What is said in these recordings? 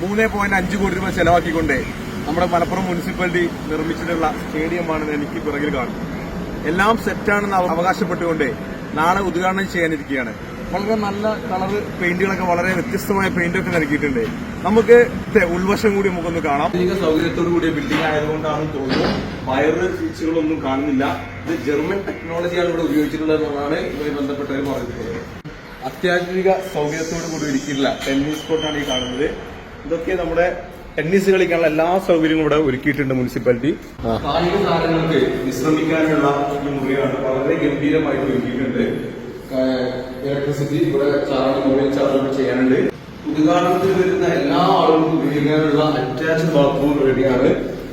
മൂന്ന് പോയിന്റ് അഞ്ച് കോടി രൂപ ചെലവാക്കിക്കൊണ്ട് നമ്മുടെ മലപ്പുറം മുനിസിപ്പാലിറ്റി നിർമ്മിച്ചിട്ടുള്ള സ്റ്റേഡിയമാണ് എനിക്ക് പിറകിൽ കാണുന്നത്. എല്ലാം സെറ്റാണെന്ന് അവ- അവകാശപ്പെട്ടുകൊണ്ട് നാളെ ഉദ്ഘാടനം ചെയ്യാനിരിക്കുകയാണ്. വളരെ നല്ല കളർ പെയിന്റുകളൊക്കെ വളരെ വ്യത്യസ്തമായ പെയിന്റൊക്കെ നൽകിയിട്ടുണ്ട്. നമുക്ക് ഉൾവശം കൂടി നമുക്കൊന്ന് കാണാം. സൗകര്യത്തോടു കൂടിയ ബിൽഡിംഗ് ആയതുകൊണ്ടാണ് തോന്നുന്നു. വയറ് സ്വിച്ചുകളൊന്നും കാണുന്നില്ല. ഇത് ജർമ്മൻ ടെക്നോളജിയാണ് ഇവിടെ ഉപയോഗിച്ചിട്ടുള്ളത് എന്നാണ് ഇതുമായി ബന്ധപ്പെട്ടവർ പറഞ്ഞിട്ടുള്ളത്. അത്യാധുനിക സൗകര്യത്തോടു കൂടി ഇരിക്കില്ല ടെന്നീസ് കോർട്ടാണ് ഈ കാണുന്നത്. ഇതൊക്കെ നമ്മുടെ ടെന്നീസ് കളിക്കാനുള്ള എല്ലാ സൗകര്യങ്ങളും ഇവിടെ ഒരുക്കിയിട്ടുണ്ട് മുനിസിപ്പാലിറ്റി. കായിക താരങ്ങൾക്ക് വിശ്രമിക്കാനുള്ള ഈ മുറിയാണ് വളരെ ഗംഭീരമായിട്ട് ഒരുക്കിയിട്ടുണ്ട്. ഇലക്ട്രിസിറ്റി ഇവിടെ ചാർജ് മൊബൈൽ ചാർജ് ചെയ്യാനുണ്ട്. ഉദ്ഘാടനത്തിൽ വരുന്ന എല്ലാ ആളുകൾക്കും ഉപയോഗിക്കാനുള്ള അറ്റാച്ച്ഡ് ബാത്റൂം റെഡിയാണ്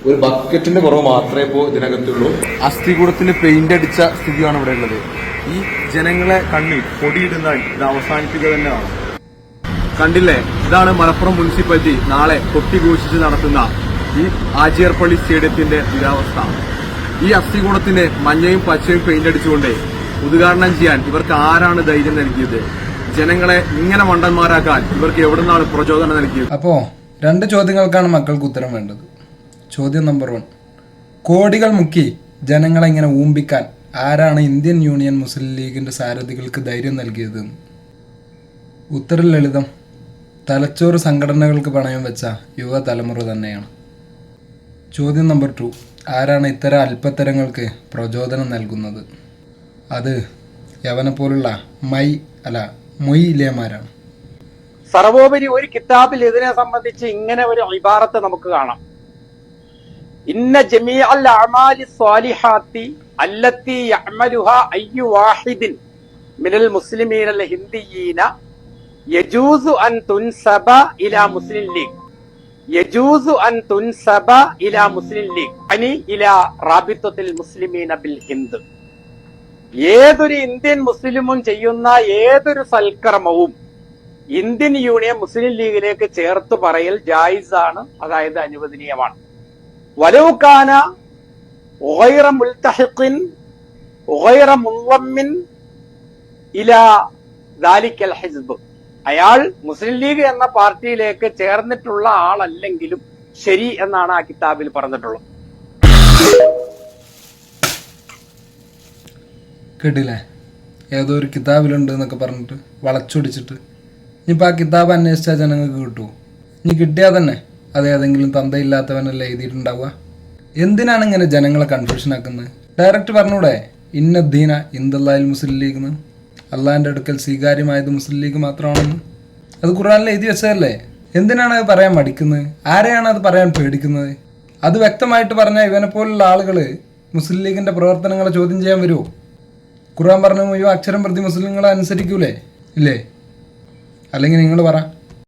ഒരു ബക്കറ്റിന്റെ കുറവ് മാത്രമേ ഇപ്പോൾ ഇതിനകത്തുള്ളൂ. അസ്ഥികൂടത്തിന് പെയിന്റ് അടിച്ച സ്ഥിതിയാണ് ഇവിടെ ഉള്ളത്. ഈ ജനങ്ങളെ കണ്ണിൽ പൊടിയിടുന്ന ഇത് അവസാനിപ്പിക്കുക തന്നെയാണ്. കണ്ടില്ലേ? ഇതാണ് മലപ്പുറം മുനിസിപ്പാലിറ്റി. നാളെ കൊട്ടിഘോഷിച്ച് നടത്തുന്ന ഈ ആജിയർപ്പള്ളി സ്റ്റേഡിയത്തിന്റെ ദുരാവസ്ഥ ഈ അസ്ഥികൂടത്തിന് മഞ്ഞയും പച്ചയും പെയിന്റ് അടിച്ചുകൊണ്ട് ഉദ്ഘാടനം ചെയ്യാൻ ഇവർക്ക് ആരാണ് ധൈര്യം നൽകിയത്? ജനങ്ങളെ ഇങ്ങനെ മണ്ടന്മാരാക്കാൻ ഇവർക്ക് എവിടുന്നാണ് പ്രചോദനം നൽകിയത്? അപ്പോ രണ്ട് ചോദ്യങ്ങൾക്കാണ് മക്കൾക്ക് ഉത്തരം വേണ്ടത്. ചോദ്യം നമ്പർ വൺ കോടികൾ മുക്കി ജനങ്ങളെ ഇങ്ങനെ ഊമ്പിക്കാൻ ആരാണ് ഇന്ത്യൻ യൂണിയൻ മുസ്ലിം ലീഗിന്റെ സാരഥികൾക്ക് ധൈര്യം നൽകിയത്? ഉത്തരം ലളിതം. തലച്ചോറ് സംഘടനകൾക്ക് പണയം വെച്ച യുവതലമുറ തന്നെയാണ്. ചോദ്യം നമ്പർ ടു. ആരാണ് ഇത്തരം അല്പത്തരങ്ങൾക്ക് പ്രചോദനം നൽകുന്നത്? അത് യവനെപ്പോലുള്ള മൈ അല്ല മൊയ്ലേമാരാണ് സർവോപരി ഒരു കിതാബിൽ ഇതിനെ സംബന്ധിച്ച് ഇങ്ങനെ ഒരു ഇബാറത്ത് നമുക്ക് കാണാം. ഇന്ന ജമീഅൽ അമാലി സ്വാലിഹാത്തി അല്ലത്തി യഅമലുഹ അയ്യു വാഹിദിൻ മിനൽ മുസ്ലിമീന അൽ ഹിന്ദിയീന യജൂസു അൻ തുൻസബ ഇലാ മുസ്ലിം ലീഗ്. യജൂസു അൻ തുൻസബ ഇലാ മുസ്ലിം ലീഗ്. അനി ഇലാ റാബിത്വത്തിൽ മുസ്ലിമീന ബിൽ ഹിന്ദ്. ഏതൊരു ഇന്ത്യൻ മുസ്ലിമും ചെയ്യുന്ന ഏതൊരു സൽക്കർമ്മവും ഇന്ത്യൻ യൂണിയൻ മുസ്ലിം ലീഗിലേക്ക് ചേർത്ത് പറയൽ ജായിസാണ് അതായത് അനുവദനീയമാണ്. വലവുക്കാന ഒഹൈറ മുൽത്തഹിഖിൻ ഒഹൈറ മുൻവമ്മിൻ ഇല ദാലിക്കൽ ഹിസ്ബ്. അയാൾ മുസ്ലിം ലീഗ് എന്ന പാർട്ടിയിലേക്ക് ചേർന്നിട്ടുള്ള ആളല്ലെങ്കിലും ശരി എന്നാണ് ആ കിതാബിൽ പറഞ്ഞിട്ടുള്ളത്. കേട്ടില്ലേ? ഏതോ ഒരു കിതാബിലുണ്ട് എന്നൊക്കെ പറഞ്ഞിട്ട് വളച്ചൊടിച്ചിട്ട്. ഇനിയിപ്പോൾ ആ കിതാബ് അന്വേഷിച്ചാൽ ജനങ്ങൾക്ക് കിട്ടുമോ ഇനി കിട്ടിയാൽ തന്നെ അത് ഏതെങ്കിലും തന്തയില്ലാത്തവനല്ല എഴുതിയിട്ടുണ്ടാവുക? എന്തിനാണ് ഇങ്ങനെ ജനങ്ങളെ കൺഫ്യൂഷൻ ആക്കുന്നത്? ഡയറക്റ്റ് പറഞ്ഞൂടെ ഇന്ന ദീന മുസ്ലിം ലീഗ് എന്ന് അള്ളാഹിന്റെ അടുക്കൽ സ്വീകാര്യമായത് മുസ്ലിം ലീഗ് മാത്രമാണെന്ന്. അത് ഖുറാനിൽ എഴുതി വെച്ചതല്ലേ? എന്തിനാണ് അത് പറയാൻ മടിക്കുന്നത്? ആരെയാണ് അത് പറയാൻ പേടിക്കുന്നത്? അത് വ്യക്തമായിട്ട് പറഞ്ഞാൽ ഇവനെ പോലുള്ള ആളുകൾ മുസ്ലിം ലീഗിന്റെ പ്രവർത്തനങ്ങളെ ചോദ്യം ചെയ്യാൻ വരുമോ ഖുറാൻ പറഞ്ഞ അക്ഷരം പ്രതി മുസ്ലിങ്ങളെ അനുസരിക്കൂലേ? ഇല്ലേ? അല്ലെങ്കിൽ നിങ്ങൾ പറ.